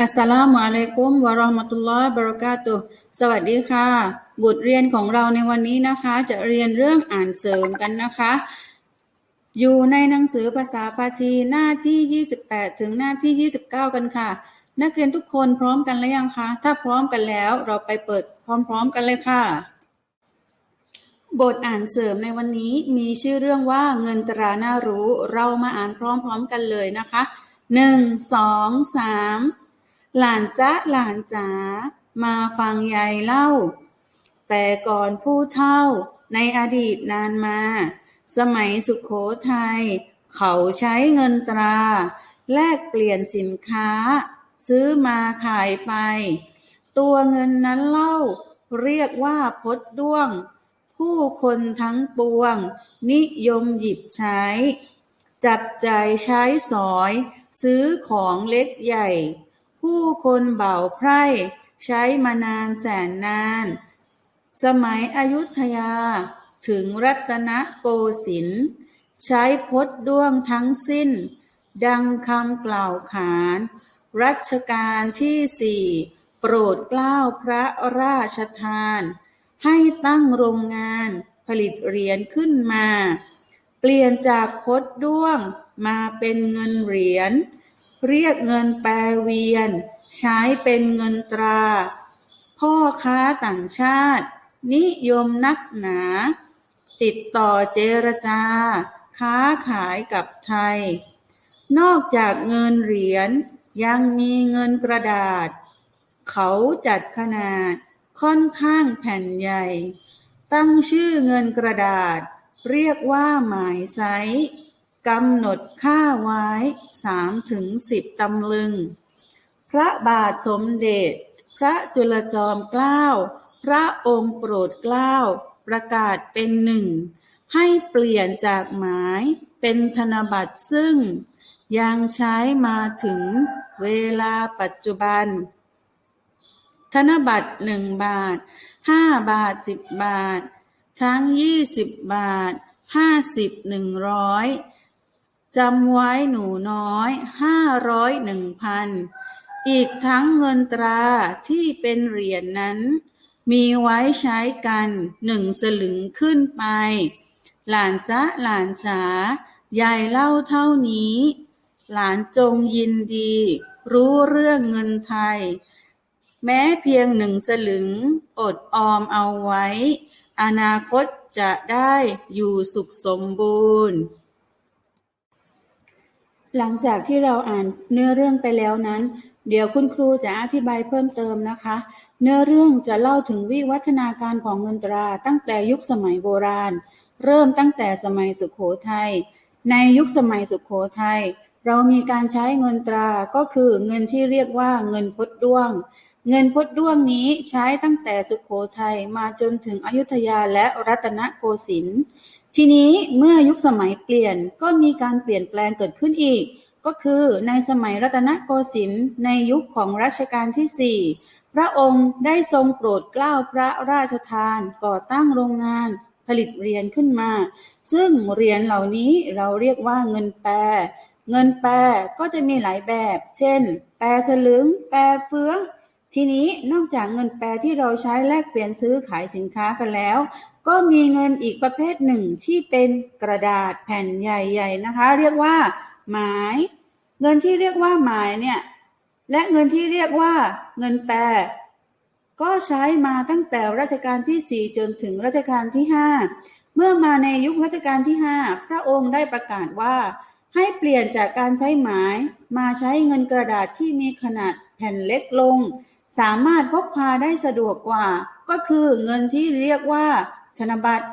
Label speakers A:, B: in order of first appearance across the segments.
A: อัสสลามุอะลัยกุมวะเราะห์มะตุลลอฮ์บะเราะกาตุสวัสดีค่ะ บทเรียนของเราในวันนี้นะคะ จะเรียนเรื่องอ่านเสริมกันนะคะ อยู่ในหนังสือภาษาพาทีหน้าที่ 28 ถึงหน้าที่ 29 กันค่ะ นักเรียนทุกคนพร้อมกันแล้วยังคะ ถ้าพร้อมกันแล้วเราไปเปิดพร้อม ๆ กันเลยค่ะ บทอ่านเสริมในวันนี้มีชื่อเรื่องว่าเงินตราน่ารู้ เรามาอ่านพร้อม ๆ กันเลยนะคะหนึ่งสองสาม หลานจ๊ะหลานจ๋ามาฟังยายเล่า แต่ก่อนผู้เฒ่าในอดีตนานมา สมัยสุขโขทัยเขาใช้เงินตรา แลกเปลี่ยนสินค้า ซื้อมาขายไป ตัวเงินนั้นเล่า เรียกว่าพดด้วง ผู้คนทั้งปวง นิยมหยิบใช้ จับใจใช้สอย ซื้อของเล็กใหญ่ ผู้คนเบ่าไพร่ใช้มานานแสนนาน สมัยอยุธยาถึงรัตนโกสินทร์ใช้พดด้วงทั้งสิ้น ดังคำกล่าวขาน รัชกาลที่สี่โปรดเกล้าพระราชทาน ให้ตั้งโรงงานผลิตเหรียญขึ้นมา เปลี่ยนจากพดด้วงมาเป็นเงินเหรียญ เรียกเงินแปรเวียน ใช้เป็นเงินตรา พ่อค้าต่างชาติ นิยมนักหนา ติดต่อเจรจา ค้าขายกับไทย นอกจากเงินเหรียญยังมีเงินกระดาษ เขาจัดขนาดค่อนข้างแผ่นใหญ่ ตั้งชื่อเงินกระดาษ เรียกว่าหมายไซส์ กำหนดค่าไว้สามถึงสิบตำลึง พระบาทสมเด็จ พระจุลจอมเกล้า พระองค์โปรดเกล้า ประกาศเป็นหนึ่ง ให้เปลี่ยนจากหมายเป็นธนบัตรซึ่ง ยังใช้มาถึงเวลาปัจจุบัน ธนบัตรหนึ่งบาทห้าบาทสิบบาท ทั้งยี่สิบบาทห้าสิบหนึ่งร้อย จำไว้หนูน้อยห้าร้อยหนึ่งพันอีกทั้งเงินตราที่เป็นเหรียญนนั้น มีไว้ใช้กันหนึ่งสลึงขึ้นไป หลานจ๊ะหลานจ๋ายายเล่าเท่านี้ หลานจงยินดี รู้เรื่องเงินไทย แม้เพียงหนึ่งสลึง อดออมเอาไว้ อนาคตจะได้อยู่สุขสมบูรณ์ หลังจากที่เราอ่านเนื้อเรื่องไปแล้วนั้น เดี๋ยวคุณครูจะอธิบายเพิ่มเติมนะคะ เนื้อเรื่องจะเล่าถึงวิวัฒนาการของเงินตราตั้งแต่ยุคสมัยโบราณ เริ่มตั้งแต่สมัยสุขโขทัยในยุคสมัยสุขโขทัยเรามีการใช้เงินตราก็คือเงินที่เรียกว่าเงินพดด้วง เงินพดด้วงนี้ใช้ตั้งแต่สุขโขทัยมาจนถึงอยุธยาและรัตนโกสินทร์ ทีนี้เมื่อยุคสมัยเปลี่ยนก็มีการเปลี่ยนแปลงเกิดขึ้นอีก ก็คือในสมัยรัตนโกสินทร์ในยุคของรัชกาลที่สี่พระองค์ได้ทรงโปรดเกล้าพระราชทาน ก่อตั้งโรงงานผลิตเหรียญขึ้นมา ซึ่งเหรียญเหล่านี้เราเรียกว่าเงินแปร เงินแปรก็จะมีหลายแบบ เช่น แปรสลึง แปรเฟืองทีนี้นอกจากเงินแปรที่เราใช้แลกเปลี่ยนซื้อขายสินค้ากันแล้ว ก็มีเงินอีกประเภทหนึ่งที่เป็นกระดาษแผ่นใหญ่ๆนะคะ เรียกว่าหมาย เงินที่เรียกว่าหมายเนี่ยและเงินที่เรียกว่าเงินแปรก็ใช้มาตั้งแต่รัชกาลที่ 4 จนถึงรัชกาลที่ 5 เมื่อมาในยุครัชกาลที่ 5 พระองค์ได้ประกาศว่า ให้เปลี่ยนจากการใช้หมาย มาใช้เงินกระดาษที่มีขนาดแผ่นเล็กลง สามารถพกพาได้สะดวกกว่า ก็คือเงินที่เรียกว่า ธนบัตร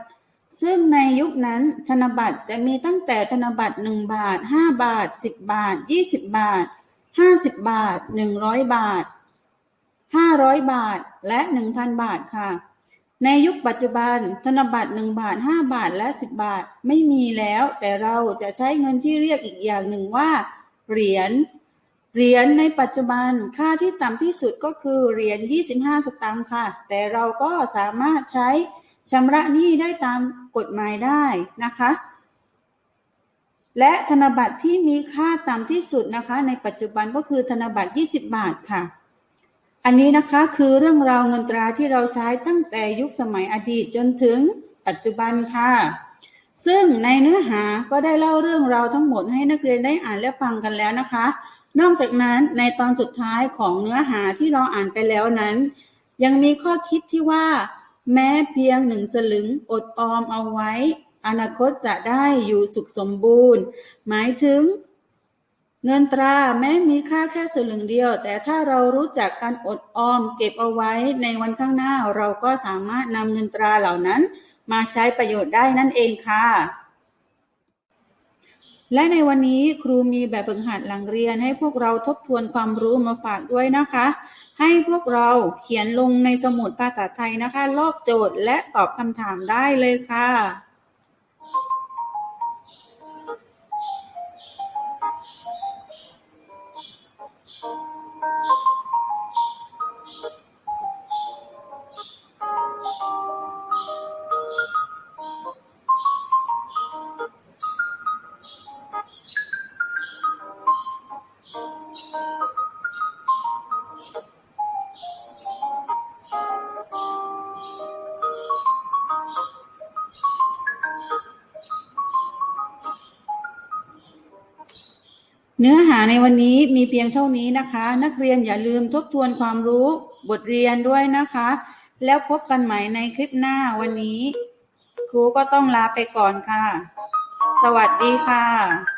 A: ซึ่งในยุคนั้นธนบัตรจะมีตั้งแต่ธนบัตร 1 บาท 5 บาท 10 บาท 20 บาท 50 บาท 100 บาท 500 บาท และ 1,000 บาทค่ะ ในยุคปัจจุบันธนบัตร 1 บาท 5 บาท และ 10 บาทไม่มีแล้ว แต่เราจะใช้เงินที่เรียกอีกอย่างหนึ่งว่า เหรียญเหรียญในปัจจุบันค่าที่ต่ำที่สุดก็คือเหรียญ25 สตางค์ค่ะ แต่เราก็สามารถใช้ ชำระหนี้ได้ตามกฎหมายได้นะคะ และธนบัตรที่มีค่าต่ำที่สุดนะคะ ในปัจจุบันก็คือธนบัตร 20 บาทค่ะ อันนี้นะคะคือเรื่องราวเงินตราที่เราใช้ตั้งแต่ยุคสมัยอดีตจนถึงปัจจุบันค่ะ ซึ่งในเนื้อหาก็ได้เล่าเรื่องราวทั้งหมดให้นักเรียนได้อ่านและฟังกันแล้วนะคะ นอกจากนั้นในตอนสุดท้ายของเนื้อหาที่เราอ่านไปแล้วนั้น ยังมีข้อคิดที่ว่า แม้เพียงหนึ่งสลึงอดออมเอาไว้ อนาคตจะได้อยู่สุขสมบูรณ์ หมายถึง เงินตราแม้มีค่าแค่สลึงเดียว แต่ถ้าเรารู้จักการอดออม เก็บเอาไว้ในวันข้างหน้าเราก็สามารถนำเงินตราเหล่านั้น มาใช้ประโยชน์ได้นั่นเองค่ะและในวันนี้ครูมีแบบฝึกหัดหลังเรียนให้พวกเราทบทวนความรู้มาฝากด้วยนะคะ ให้พวกเราเขียนลงในสมุดภาษาไทยนะคะ ลอกโจทย์และตอบคำถามได้เลยค่ะ เนื้อหาในวันนี้มีเพียงเท่านี้นะคะ นักเรียนอย่าลืมทบทวนความรู้บทเรียนด้วยนะคะ แล้วพบกันใหม่ในคลิปหน้าวันนี้ ครูก็ต้องลาไปก่อนค่ะ สวัสดีค่ะ